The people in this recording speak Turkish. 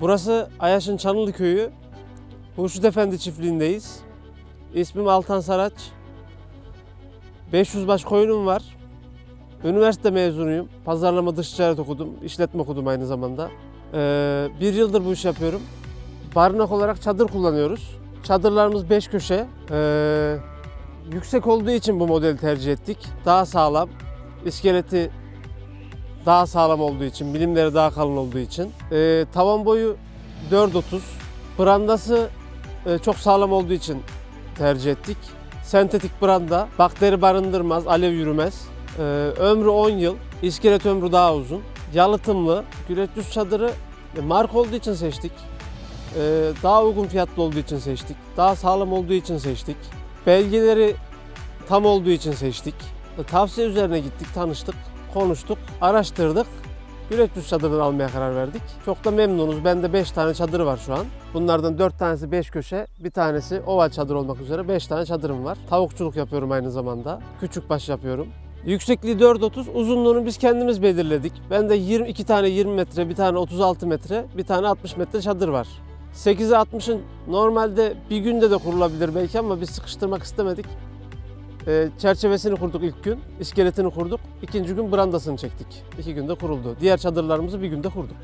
Burası Ayaş'ın Çanılı Köyü. Hurşit Efendi çiftliğindeyiz. İsmim Altan Saraç. 500 baş koyunum var. Üniversite mezunuyum. Pazarlama dış ticaret okudum. işletme okudum aynı zamanda. Ee, bir yıldır bu iş yapıyorum. Barınak olarak çadır kullanıyoruz. Çadırlarımız 5 köşe. Ee, yüksek olduğu için bu modeli tercih ettik. Daha sağlam. İskeleti daha sağlam olduğu için, bilimleri daha kalın olduğu için. Ee, tavan boyu 4.30. Brandası e, çok sağlam olduğu için tercih ettik. Sentetik branda, bakteri barındırmaz, alev yürümez. Ee, ömrü 10 yıl, iskelet ömrü daha uzun. Yalıtımlı, güreş düz çadırı e, marka olduğu için seçtik. Ee, daha uygun fiyatlı olduğu için seçtik. Daha sağlam olduğu için seçtik. Belgeleri tam olduğu için seçtik. E, Tavsiye üzerine gittik, tanıştık, konuştuk, araştırdık. Güreş düz çadırını almaya karar verdik. Çok da memnunuz. Bende 5 tane çadır var şu an. Bunlardan 4 tanesi 5 köşe, bir tanesi oval çadır olmak üzere 5 tane çadırım var. Tavukçuluk yapıyorum aynı zamanda. Küçük baş yapıyorum. Yüksekliği 4.30, uzunluğunu biz kendimiz belirledik. Bende 22 tane 20 metre, bir tane 36 metre, bir tane 60 metre çadır var. 8'e 60'ın normalde bir günde de kurulabilir belki ama biz sıkıştırmak istemedik. Ee, çerçevesini kurduk ilk gün, iskeletini kurduk. İkinci gün brandasını çektik. İki günde kuruldu. Diğer çadırlarımızı bir günde kurduk.